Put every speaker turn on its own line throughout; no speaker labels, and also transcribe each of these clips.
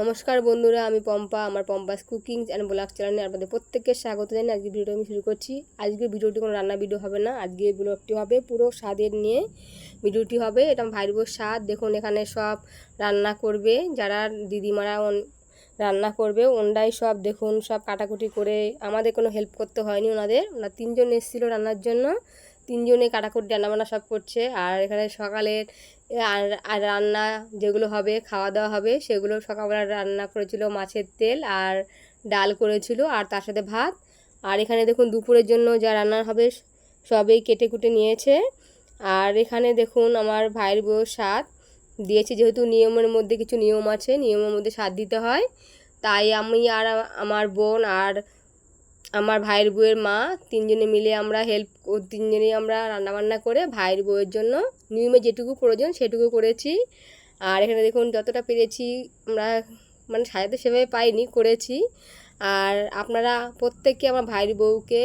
নমস্কার বন্ধুরা, আমি পম্পা। আমার পম্পাস কুকিং অ্যান্ড ব্লগ চ্যানেলে আপনাদের প্রত্যেককে স্বাগত জানাই। আজকে ভিডিওটা আমি শুরু করছি। আজকে ভিডিওটি কোনো রান্না ভিডিও হবে না। আজকে ব্লগটি হবে পুরো স্বাদের নিয়ে। ভিডিওটি হবে এটা ভাইয়ের বউর স্বাদ। দেখুন, এখানে সব রান্না করবে। যারা দিদিমারা রান্না করবে, ওনরাই সব দেখুন, সব কাটাকুটি করে। আমাদের কোনো হেল্প করতে হয়নি ওনাদের। ওনার তিনজন এসেছিল রান্নার জন্য। তিনজনে কাটাকুটি, রান্নাবান্না সব করছে। আর এখানে সকালের আর রান্না যেগুলো হবে, খাওয়া দাওয়া হবে, সেগুলো সকালবেলা রান্না করেছিল মাছের তেল আর ডাল করেছিল আর তার সাথে ভাত। আর এখানে দেখুন দুপুরের জন্য যা রান্না হবে, সবই কেটে কুটে নিয়েছে। আর এখানে দেখুন আমার ভাইয়ের বউ স্বাদ। দিয়েছে যেহেতু নিয়মের মধ্যে কিছু নিয়ম আছে, নিয়মের মধ্যে স্বাদ দিতে হয়। তাই আমি আর আমার বোন আর আমার ভাইয়ের বউয়ের মা তিনজনে মিলে আমরা হেল্প তিনজনেই আমরা রান্নাবান্না করে ভাইয়ের বউয়ের জন্য নিয়মে যেটুকু প্রয়োজন সেটুকু করেছি। আর এখানে দেখুন যতটা পেরেছি আমরা মানে সাজাতে সেভাবে পাইনি, করেছি। আর আপনারা প্রত্যেককে আমার ভাইয়ের বউকে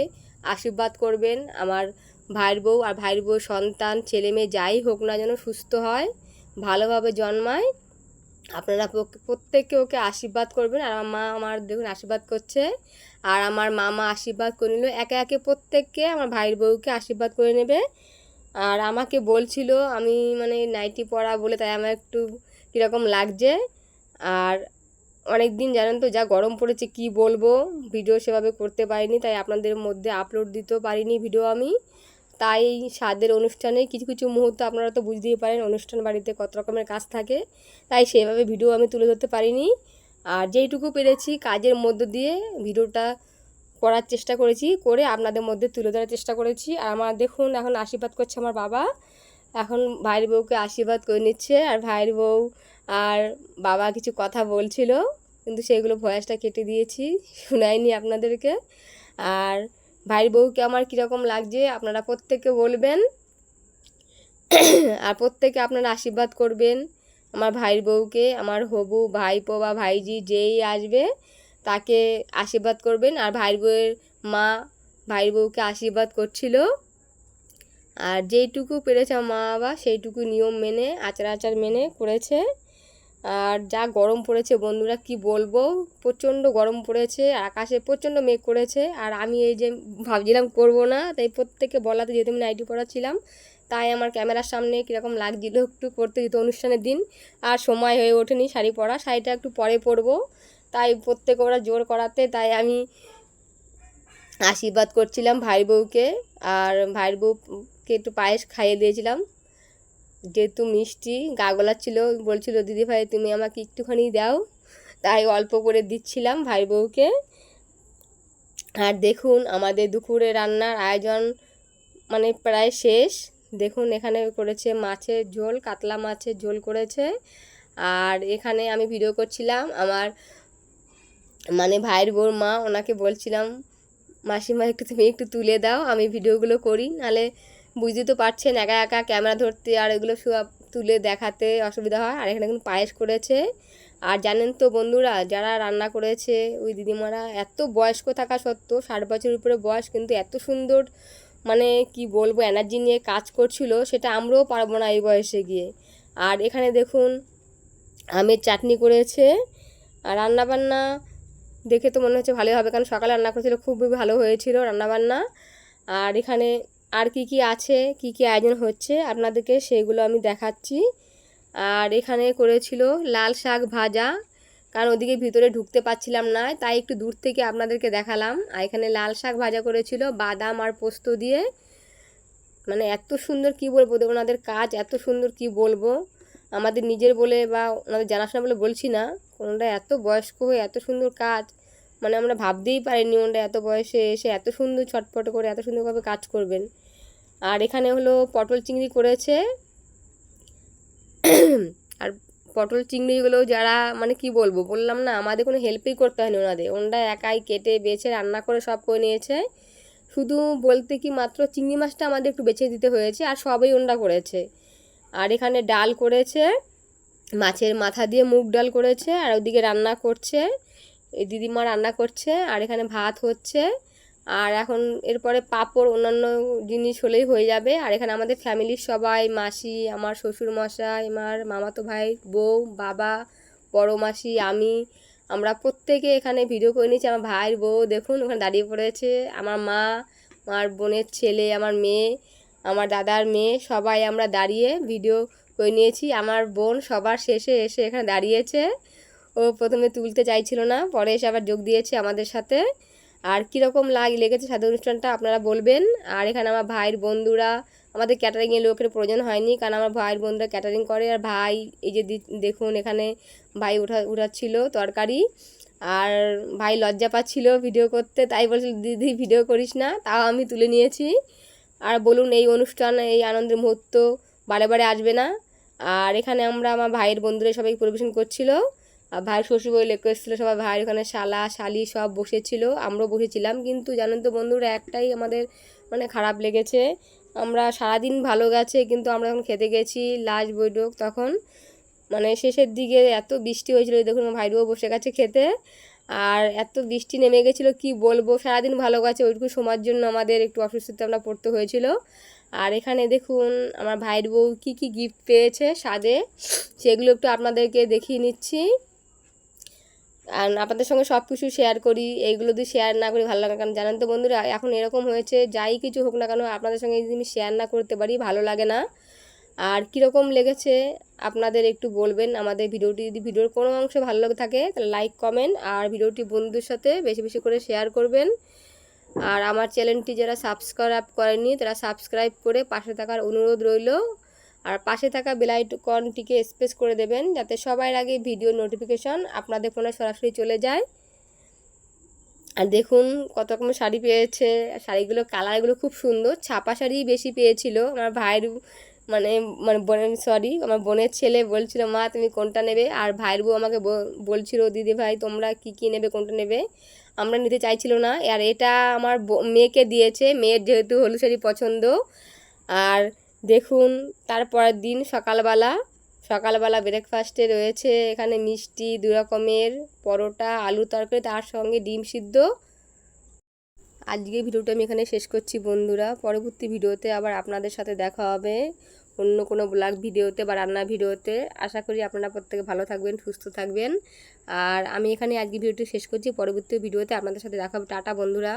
আশীর্বাদ করবেন। আমার ভাইয়ের বউ আর ভাইয়ের বউ সন্তান, ছেলে মেয়ে যাই হোক না যেন সুস্থ হয়, ভালোভাবে জন্মায়, আপনারা প্রত্যেককে ওকে আশীর্বাদ করবেন। আর আমার মা আমার দেখুন আশীর্বাদ করছে। আর আমার মামা আশীর্বাদ করে নিল। একে একে প্রত্যেককে আমার ভাইয়ের বউকে আশীর্বাদ করে নেবে। আর আমাকে বলছিল, আমি মানে নাইটি পরা বলে তাই আমার একটু কীরকম লাগছে। আর অনেক দিন জানেন তো, যা গরম পড়েছে, কি বলব? ভিডিও সেভাবে করতে পারিনি, তাই আপনাদের মধ্যে আপলোড দিতেও পারিনি ভিডিও আমি। তাই স্বাদের অনুষ্ঠানে কিছু কিছু মুহূর্ত আপনারা তো বুঝতেই পারেন, অনুষ্ঠান বাড়িতে কত রকমের কাজ থাকে। তাই সেভাবে ভিডিও আমি তুলে ধরতে পারিনি। আর যেইটুকু পেরেছি কাজের মধ্য দিয়ে ভিডিওটা করার চেষ্টা করেছি, করে আপনাদের মধ্যে তুলে ধরার চেষ্টা করেছি। আর আমার দেখুন, এখন আশীর্বাদ করছে আমার বাবা। এখন ভাইয়ের বউকে আশীর্বাদ করে নিচ্ছে। আর ভাইয়ের বউ আর বাবা কিছু কথা বলছিল, কিন্তু সেগুলো ভয়েসটা কেটে দিয়েছি, শোনাইনি আপনাদেরকে। আর ভাইয়ের বউকে আমার কীরকম লাগছে, আপনারা প্রত্যেকে বলবেন। আর প্রত্যেকে আপনারা আশীর্বাদ করবেন। আমার ভাইয়ের বউকে, আমার হবু, ভাইপো বা ভাইজি যেই আসবে তাকে আশীর্বাদ করবেন। আর ভাইয়ের বউয়ের মা ভাইয়ের বউকে আশীর্বাদ করছিল। আর যেইটুকু পেরেছে আমার মা বাবা সেইটুকু নিয়ম মেনে, আচার আচার মেনে করেছে। আর যা গরম পড়েছে বন্ধুরা, কি বলব? প্রচণ্ড গরম পড়েছে আকাশে প্রচণ্ড মেঘ করেছে। আর আমি এই যে ভাবছিলাম করব না, তাই প্রত্যেকে বলাতে যেহেতু আমি নাইটি পড়াচ্ছিলাম তাই আমার ক্যামেরার সামনে কীরকম লাগছিল একটু করতে দিত অনুষ্ঠানের দিন। আর সময় হয়ে ওঠেনি শাড়ি পরা, শাড়িটা একটু পরে পরবো। তাই প্রত্যেক ওরা জোর করাতে, তাই আমি আশীর্বাদ করছিলাম ভাই বউকে। আর ভাইয়ের বউকে একটু পায়েস খাইয়ে দিয়েছিলাম। যেহেতু মিষ্টি গা গলাচ্ছিল বলছিল, দিদি ভাই, তুমি আমাকে একটুখানি দাও। তাই অল্প করে দিচ্ছিলাম ভাই বউকে। আর দেখুন, আমাদের দুপুরে রান্নার আয়োজন মানে প্রায় শেষ। দেখুন, এখানে করেছে মাছের ঝোল, কাতলা মাছের ঝোল করেছে। আর এখানে আমি ভিডিও করছিলাম, আমার মানে ভাইয়ের বউর মা ওনাকে বলছিলাম, মাসিমা, একটু তুমি একটু তুলে দাও, আমি ভিডিওগুলো করি। নালে বুঝতে তো পারছেন, একা একা ক্যামেরা ধরতে আর এগুলো সব তুলে দেখাতে অসুবিধা হয়। আর এখানে কিন্তু পায়েস করেছে। আর জানেন তো বন্ধুরা, যারা রান্না করেছে, ওই দিদিমারা এত বয়স্ক থাকা সত্ত্বেও, ষাট বছরের উপরে বয়স, কিন্তু এত সুন্দর মানে কি বলব এনার্জি নিয়ে কাজ করছিল, সেটা আমরাও পারব না এই বয়সে গিয়ে। আর এখানে দেখুন, আমের চাটনি করেছে, আর রান্নাবান্না দেখে তো মনে হচ্ছে ভালোই হবে, কারণ সকালে রান্না করেছিল, খুবই ভালো হয়েছিল রান্নাবান্না। আর এখানে আর কি কি আছে, কি কি আয়োজন হচ্ছে, আপনাদেরকে সেগুলো আমি দেখাচ্ছি। আর এখানে করেছিল লাল শাক ভাজা কারণ ওদিকে ভিতরে ঢুকতে পারছিলাম না, তাই একটু দূর থেকে আপনাদেরকে দেখালাম। আর এখানে লাল শাক ভাজা করেছিল, বাদাম আর পোস্ত দিয়ে। মানে এত সুন্দর কি বলব ওনাদের কাজ এত সুন্দর কি বলব? আমাদের নিজের বলে বা ওনাদের জানাশোনা বলে বলছি না। ওনারা এত বয়স্ক হয়ে এত সুন্দর কাজ মানে আমরা ভাবতেই পারিনি ওনারা এত বয়সে এসে এত সুন্দর ছটফট করে এত সুন্দরভাবে কাজ করবেন। আর এখানে হলো পটল চিংড়ি করেছে। আর পটল চিংড়িগুলো যারা মানে কি বলব, বললাম না, আমাদের কোনো হেল্পই করতে হয়নি ওনাদের। ওনারা একাই কেটে বেছে, রান্না করে সব করে নিয়েছে। শুধু বলতে কি মাত্র চিংড়ি মাছটা আমাদের একটু বেছে দিতে হয়েছে, আর সবই ওনারা করেছে। আর এখানে ডাল করেছে, মাছের মাথা দিয়ে মুগ ডাল করেছে, আর ওদিকে রান্না করছে দিদিমা রান্না করছে, আর এখানে ভাত হচ্ছে। আর এখন এরপরে পাঁপড় অন্যান্য জিনিস হলেই হয়ে যাবে। আর এখানে আমাদের ফ্যামিলির সবাই, মাসি, আমার শ্বশুর মশাই আমার মামাতো ভাই, বউ, বাবা, বড় মাসি, আমি, আমরা প্রত্যেকে এখানে ভিডিও করে নিয়েছি। আমার ভাইয়ের বউ, দেখুন, ওখানে দাঁড়িয়ে পড়েছে। আমার মা, আমার বোনের ছেলে, আমার মেয়ে, আমার দাদার মেয়ে, সবাই আমরা দাঁড়িয়ে ভিডিও করে নিয়েছি। আমার বোন সবার শেষে এসে এখানে দাঁড়িয়েছে। ও প্রথমে তুলতে চাইছিল না, পরে এসে আবার যোগ দিয়েছে আমাদের সাথে। আর কীরকম লাগ, লেগেছে সাথে অনুষ্ঠানটা আপনারা বলবেন। আর এখানে আমার ভাইয়ের বন্ধুরা, আমাদের ক্যাটারিংয়ের লোকের প্রয়োজন হয়নি, কারণ আমার ভাইয়ের বন্ধুরা ক্যাটারিং করে। আর ভাই, এই যে দেখুন এখানে ভাই উঠা, উঠাচ্ছিল তরকারি। আর ভাই লজ্জা পাচ্ছিল ভিডিও করতে, তাই বলছিল, দিদি ভিডিও করিস না, তাও আমি তুলে নিয়েছি। আর বলুন, এই অনুষ্ঠান, এই আনন্দের মুহূর্ত বারে বারে আসবে না। আর এখানে আমরা আমার ভাইয়ের বন্ধুরা সবাই পরিবেশন করছিল। আর ভাইয়ের শ্বশুরবাড়ি লেগে এসেছিল সবাই ভাইয়ের ওখানে শালা, শালি সব বসেছিল, আমরাও বসেছিলাম। কিন্তু জানেন তো বন্ধুরা, একটাই আমাদের মানে খারাপ লেগেছে, আমরা সারাদিন ভালো গেছে, কিন্তু আমরা যখন খেতে গেছি লাস্ট বৈঠক, তখন মানে শেষের দিকে এত বৃষ্টি হয়েছিল দেখুন আমার ভাইরও বসে গেছে খেতে। আর এত বৃষ্টি নেমে গেছিল, কি বলব, সারাদিন ভালো গেছে, ওইটুকু সময়ের জন্য আমাদের একটু অসুস্থতা আমরা পড়তে হয়েছিল। আর এখানে দেখুন, আমার ভাইয়ের বউ কী কী গিফট পেয়েছে স্বাদে সেগুলো একটু আপনাদেরকে দেখিয়ে নিচ্ছি। আর আপনাদের সঙ্গে সব কিছু শেয়ার করি, এইগুলো যদি শেয়ার না করি ভালো লাগে। কারণ জানেন তো বন্ধুরা, এখন এরকম হয়েছে, যাই কিছু হোক না কেন, আপনাদের সঙ্গে যদি আমি শেয়ার না করতে পারি, ভালো লাগে না। আর কীরকম লেগেছে, আপনাদের একটু বলবেন, আমাদের ভিডিওটি যদি ভিডিওর কোনো অংশ ভালো লাগে থাকে, তাহলে লাইক কমেন্ট আর ভিডিওটি বন্ধুদের সাথে বেশি বেশি করে শেয়ার করবেন। আর আমার চ্যানেলটি যারা সাবস্ক্রাইব করেনি তারা সাবস্ক্রাইব করে পাশে থাকার অনুরোধ রইল। আর পাশে থাকা বেলাইকনটিকে স্পেস করে দেবেন যাতে সবার আগে ভিডিও নোটিফিকেশন আপনাদের ফোনে সরাসরি চলে যায়। আর দেখুন কত রকমের শাড়ি পেয়েছে, শাড়িগুলো কালারগুলো খুব সুন্দর। ছাপা শাড়ি বেশি পেয়েছিল। আমার ভাইয়ের মানে মানে বোনের সরি আমার বোনের ছেলে বলছিল, মা, তুমি কোনটা নেবে? আর ভাইয়ের বউ আমাকে বলছিল, দিদি ভাই, তোমরা কি কি নেবে, কোনটা নেবে? আমরা নিতে চাইছিল না। আর এটা আমার মেয়েকে দিয়েছে। মেয়ের যেহেতু হলুদ শাড়ি পছন্দ। আর দেখুন, তারপরের দিন সকালবেলা সকালবেলা ব্রেকফাস্টে রয়েছে এখানে মিষ্টি দু রকমের পরোটা আলু তরকারি, তার সঙ্গে ডিম সিদ্ধ। আজকে ভিডিওটা আমি এখানে শেষ করছি বন্ধুরা। পরবর্তী ভিডিওতে আবার আপনাদের সাথে দেখা হবে অন্য কোনো ব্লগ ভিডিওতে বা রান্না ভিডিওতে। আশা করি আপনারা প্রত্যেকে ভালো থাকবেন, সুস্থ থাকবেন। আর আমি এখানে আজকে ভিডিওটি শেষ করছি। পরবর্তী ভিডিওতে আপনাদের সাথে দেখা হবে। টাটা বন্ধুরা।